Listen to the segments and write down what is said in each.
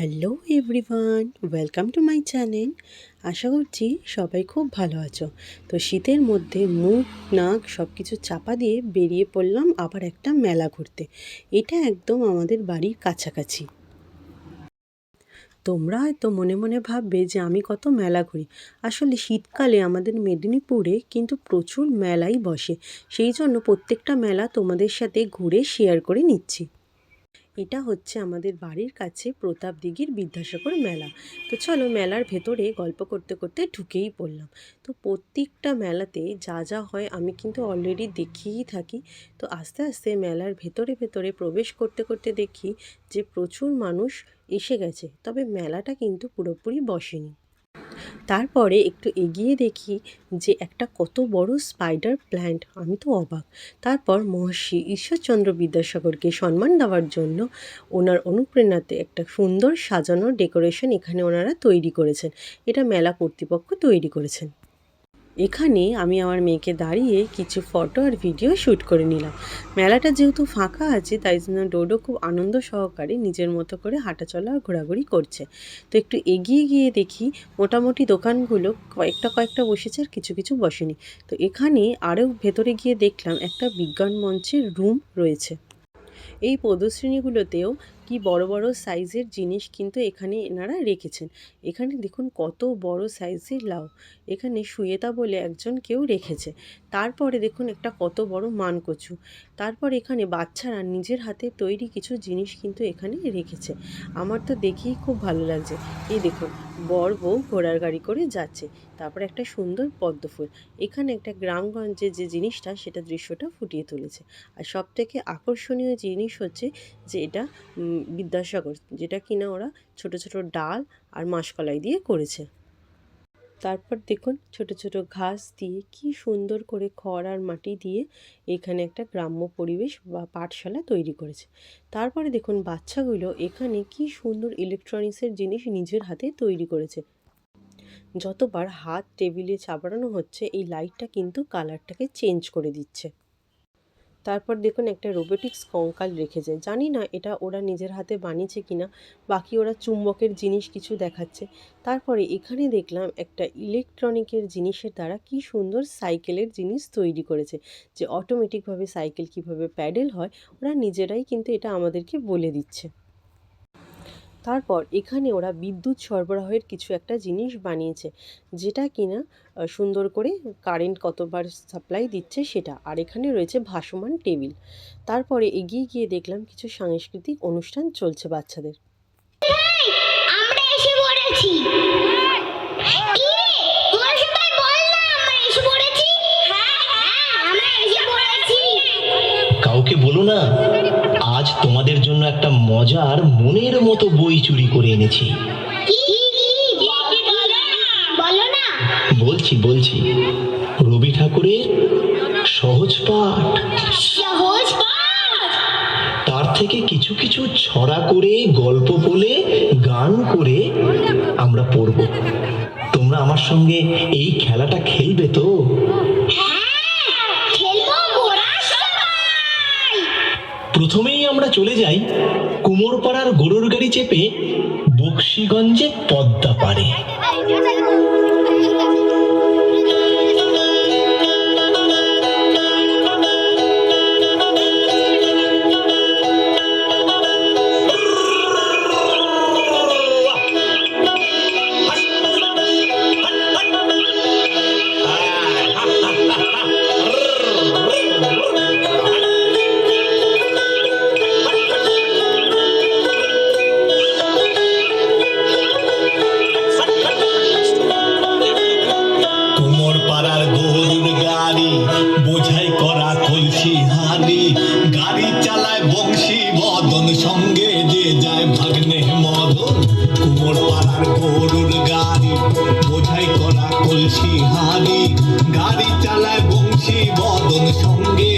Hello everyone, welcome to my channel. আশা করছি সবাই খুব ভালো আছো। তো শীতের মধ্যে মুখ, নাক সব কিছু চাপা দিয়ে বেরিয়ে পড়লাম আবার একটা মেলা ঘুরতে। এটা একদম আমাদের বাড়ির কাছাকাছি। তোমরা হয়তো মনে মনে ভাববে যে আমি কত মেলা ঘুরি। আসলে শীতকালে আমাদের মেদিনীপুরে কিন্তু প্রচুর মেলাই বসে। সেই জন্য প্রত্যেকটা মেলা তোমাদের সাথে ঘুরে শেয়ার করে নিচ্ছি। এটা হচ্ছে আমাদের বাড়ির কাছে প্রতাপ দিঘির বিদ্যাসাগর মেলা। তো চলো মেলার ভেতরে গল্প করতে করতে ঢুকেই পড়লাম। তো প্রত্যেকটা মেলাতে যা যা হয় আমি কিন্তু অলরেডি দেখিয়েই থাকি। তো আস্তে আস্তে মেলার ভেতরে ভেতরে প্রবেশ করতে করতে দেখি যে প্রচুর মানুষ এসে গেছে। তবে মেলাটা কিন্তু পুরোপুরি বসেনি। তারপরে একটু এগিয়ে দেখি যে একটা কত বড় স্পাইডার প্ল্যান্ট আমি তো অবাক। তারপর মহর্ষি ঈশ্বরচন্দ্র বিদ্যাসাগরকে সম্মান দেওয়ার জন্য ওনার অনুপ্রেরণাতে একটা সুন্দর সাজানোর ডেকোরেশন এখানে ওনারা তৈরি করেছেন। এটা মেলা কর্তৃপক্ষ তৈরি করেছেন। এখানে আমি আমার মেয়েকে দাঁড়িয়ে কিছু ফটো আর ভিডিও শ্যুট করে নিলাম। মেলাটা যেহেতু ফাঁকা আছে, তাই জন্য ডোডো খুব আনন্দ সহকারে নিজের মতো করে হাঁটাচলা আর ঘোরাঘুরি করছে। তো একটু এগিয়ে গিয়ে দেখি, মোটামুটি দোকানগুলো কয়েকটা কয়েকটা বসেছে আর কিছু কিছু বসেনি। তো এখানে আরও ভেতরে গিয়ে দেখলাম একটা বিজ্ঞান মঞ্চের রুম রয়েছে। এই প্রদর্শনীগুলোতেও কি বড় বড় সাইজের জিনিস কিন্তু এখানে এনারা রেখেছেন। এখানে দেখুন কত বড় সাইজের লাউ। এখানে সুয়েতা বলে একজন কেউ রেখেছে। তারপরে দেখুন একটা কত বড় মানকচু। তারপর এখানে বাচ্চারা নিজের হাতে তৈরি কিছু জিনিস কিন্তু এখানে রেখেছে। আমার তো দেখেই খুব ভালো লাগছে। এই দেখুন, বর বউ ঘোড়ার গাড়ি করে যাচ্ছে। তারপর একটা সুন্দর পদ্ম ফুল। এখানে একটা গ্রামগঞ্জে যে জিনিসটা, সেটা দৃশ্যটা ফুটিয়ে তুলেছে। আর সব থেকে আকর্ষণীয় জিনিস হচ্ছে যে এটা বিদ্যাসাগর, যেটা কিনা ওরা ছোট ছোট ডাল আর মাসকলাই দিয়ে করেছে। তারপর দেখুন ছোট ছোট ঘাস দিয়ে কি সুন্দর করে খড় আর মাটি দিয়ে এখানে একটা গ্রাম্য পরিবেশ বা পাঠশালা তৈরি করেছে। তারপরে দেখুন বাচ্চাগুলো এখানে কি সুন্দর ইলেকট্রনিক্সের জিনিস নিজের হাতে তৈরি করেছে। যতবার হাত টেবিলে চাপড়ানো হচ্ছে, এই লাইটটা কিন্তু কালারটাকে চেঞ্জ করে দিচ্ছে। তারপর দেখুন একটা রোবোটিক্স কঙ্কাল রেখেছে। জানি না এটা ওরা নিজের হাতে বানিয়েছে কিনা, বাকি ওরা চুম্বকের জিনিস কিছু দেখাচ্ছে। তারপরে এখানে দেখলাম একটা ইলেকট্রনিকের জিনিসের দ্বারা কি সুন্দর সাইকেলের জিনিস তৈরি করেছে। যে অটোমেটিকভাবে সাইকেল কীভাবে প্যাডেল হয়, ওরা নিজেরাই কিন্তু এটা আমাদেরকে বলে দিচ্ছে। তারপর এখানে ওরা বিদ্যুৎ সরবরাহের কিছু একটা জিনিস বানিয়েছে, যেটা কিনা সুন্দর করে কারেন্ট কতবার সাপ্লাই দিচ্ছে সেটা। আর এখানে রয়েছে ভাসমান টেবিল। তারপরে এগিয়ে গিয়ে দেখলাম কিছু সাংস্কৃতিক অনুষ্ঠান চলছে বাচ্চাদের। আমরা এসে পড়েছি। মজার মনের মতো বই চুরি করে এনেছি। বলছি বলছি। রবি ঠাকুরের সহজ পাঠ। সহজ পাঠ। তার থেকে কিছু কিছু ছড়া করে গল্প বলে গান করে আমরা পড়ব। তোমরা আমার সঙ্গে এই খেলাটা খেলবে তো? হ্যাঁ, খেলব মোরা সবাই। প্রথমেই আমরা চলে যাই কুমোরপাড়ার গরুর গাড়ি চেপে বক্সিগঞ্জে পদ্মা পাড়ে। হাড়ি গাড়ি চালায় বংশী বদন, সঙ্গে যে যায় ভাগ্নে মদন। কুমোর পাড়ার গরুর গাড়ি, বোঝাই করা কলসি হারি গাড়ি চালায় বংশী বদন, সঙ্গে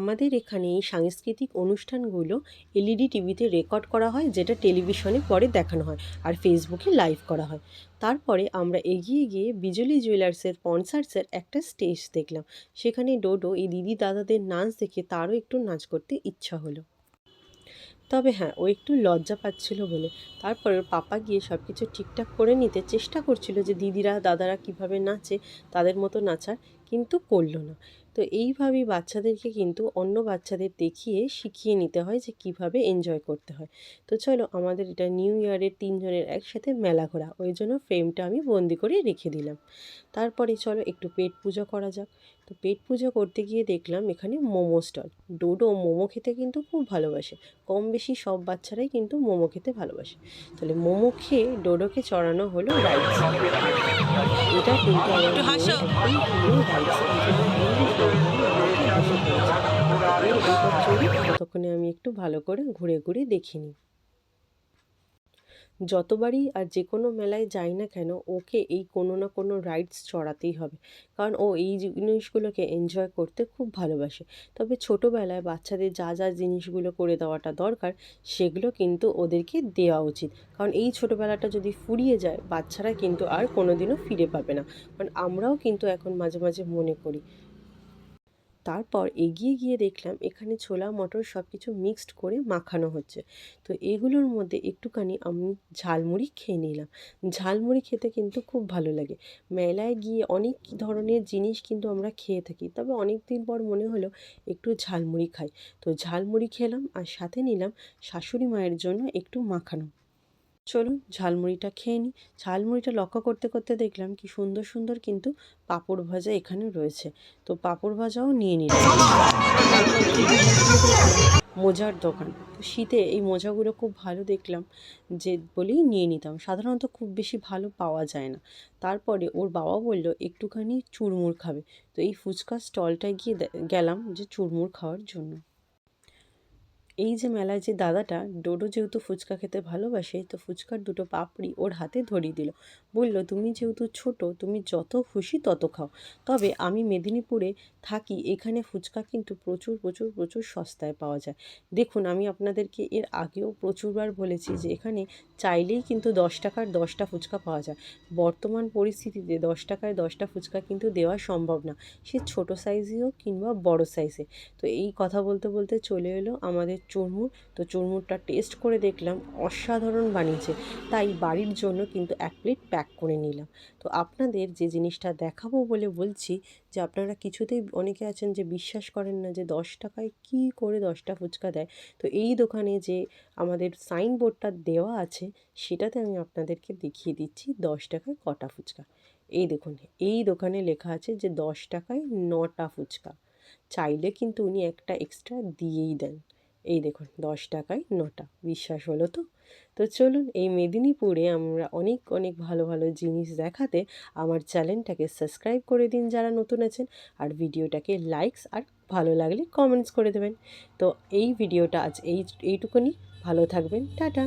আমাদের এখানে এই সাংস্কৃতিক অনুষ্ঠানগুলো এলইডি টিভিতে রেকর্ড করা হয়, যেটা টেলিভিশনে পরে দেখানো হয় আর ফেসবুকে লাইভ করা হয়। তারপরে আমরা এগিয়ে গিয়ে বিজলি জুয়েলার্সের স্পন্সার্সের একটা স্টেজ দেখলাম। সেখানে ডোডো এই দিদি দাদাদের নাচ দেখে তারও একটু নাচ করতে ইচ্ছা হলো। তবে হ্যাঁ ও একটু লজ্জা পাচ্ছিল বলে। তারপর পাপা গিয়ে সব কিছু ঠিকঠাক করে নিতে চেষ্টা করছিল যে দিদিরা, দাদারা কীভাবে নাচে, তাদের মতো নাচার, কিন্তু করল না। তো এইভাবেই বাচ্চাদেরকে কিন্তু অন্য বাচ্চাদের দেখিয়ে শিখিয়ে নিতে হয় যে কীভাবে এনজয় করতে হয়। তো চলো আমাদের এটা নিউ ইয়ারের তিনজনের একসাথে মেলা ঘোরা, ওই জন্য ফ্রেমটা আমি বন্দি করে রেখে দিলাম। তারপরে চলো একটু পেট পুজো করা যাক। তো পেট পুজো করতে গিয়ে দেখলাম এখানে মোমো স্টল ডোডো মোমো খেতে কিন্তু খুব ভালোবাসে কম বেশি সব বাচ্চারাই কিন্তু মোমো খেতে ভালোবাসে তাহলে মোমো খেয়ে ডোডোকে চড়ানো হলো রাইডস এটা কিন্তু ততক্ষণে আমি একটু ভালো করে ঘুরে ঘুরে দেখিনি যতবারই আর যে কোনো মেলায় যাই না কেন, ওকে এই কোনো না কোনো রাইডস চড়াতেই হবে। কারণ ও এই জিনিসগুলোকে এনজয় করতে খুব ভালোবাসে। তবে ছোটোবেলায় বাচ্চাদের যা যা জিনিসগুলো করে দেওয়াটা দরকার, সেগুলো কিন্তু ওদেরকে দেওয়া উচিত। কারণ এই ছোটোবেলাটা যদি ফুরিয়ে যায়, বাচ্চারা কিন্তু আর কোনোদিনও ফিরে পাবে না। কারণ আমরাও কিন্তু এখন মাঝে মাঝে মনে করি তারপর এগিয়ে গিয়ে দেখলাম এখানে ছোলা, মটর সব কিছু মিক্সড করে মাখানো হচ্ছে। তো এগুলোর মধ্যে একটুখানি আমি ঝালমুড়ি খেয়ে নিলাম। ঝালমুড়ি খেতে কিন্তু খুব ভালো লাগে। মেলায় গিয়ে অনেক ধরনের জিনিস কিন্তু আমরা খেয়ে থাকি, তবে অনেক দিন পর মনে হলো একটু ঝালমুড়ি খাই। তো ঝালমুড়ি খেলাম আর সাথে নিলাম শাশুড়ি মায়ের জন্য একটু মাখানো। চলুন ঝালমুড়িটা খেয়ে নিই। ঝালমুড়িটা লক্ষ্য করতে করতে দেখলাম কি সুন্দর সুন্দর কিন্তু পাঁপড় ভাজা এখানে রয়েছে। তো পাঁপড় ভাজাও নিয়ে নিলাম। মোজার দোকান। তো শীতে এই মোজাগুলো খুব ভালো দেখলাম যে বলেই নিয়ে নিতাম। সাধারণত খুব বেশি ভালো পাওয়া যায় না। তারপরে ওর বাবা বলল, একটুখানি চুরমুর খাবে। তো এই ফুচকা স্টলটায় গিয়ে গেলাম যে চুরমুর খাওয়ার জন্য। এই যে মেলায় যে দাদাটা ডোডো যেহেতু ফুচকা খেতে ভালোবাসে, তো ফুচকার দুটো পাপড়ি ওর হাতে ধরিয়ে দিল। বলল, তুমি যেহেতু ছোট, তুমি যত খুশি তত খাও। তবে আমি মেদিনীপুরে থাকি, এখানে ফুচকা কিন্তু প্রচুর প্রচুর প্রচুর সস্তায় পাওয়া যায়। দেখুন, আমি আপনাদেরকে এর আগেও প্রচুরবার বলেছি যে এখানে চাইলেই কিন্তু দশ টাকার দশটা ফুচকা পাওয়া যায়। বর্তমান পরিস্থিতিতে দশ টাকায় দশটা ফুচকা কিন্তু দেওয়া সম্ভব না। সে ছোট সাইজে হোক কিংবা বড় সাইজে তো এই কথা বলতে বলতে চলে এলো আমাদের চুরমুর। তো চুরমুরটা টেস্ট করে দেখলাম, অসাধারণ বানিয়েছে। তাই বাড়ির জন্য কিন্তু এক প্লেট প্যাক করে নিলাম। তো আপনাদের যে জিনিসটা দেখাবো বলে বলছি, যে আপনারা কিছুতেই অনেকে আছেন যে বিশ্বাস করেন না যে দশ টাকায় কি করে দশটা ফুচকা দেয়। তো এই দোকানে যে আমাদের সাইনবোর্ডটা দেওয়া আছে, সেটাতে আমি আপনাদেরকে দেখিয়ে দিচ্ছি দশ টাকায় কটা ফুচকা। এই দেখুন, এই দোকানে লেখা আছে যে দশ টাকায় নটা ফুচকা। চাইলে কিন্তু উনি একটা এক্সট্রা দিয়েই দেন। এই দেখুন, দশ টাকায় নটা, বিশ্বাস হলো তো? তো চলুন এই মেদিনীপুরে আমরা অনেক অনেক ভালো ভালো জিনিস দেখাতে আমার চ্যানেলটাকে সাবস্ক্রাইব করে দিন যারা নতুন আছেন আর ভিডিওটাকে লাইকস আর ভালো লাগলে কমেন্টস করে দেবেন। তো এই ভিডিওটা আজ এই, এইটুকুনি, ভালো থাকবেন, টাটা।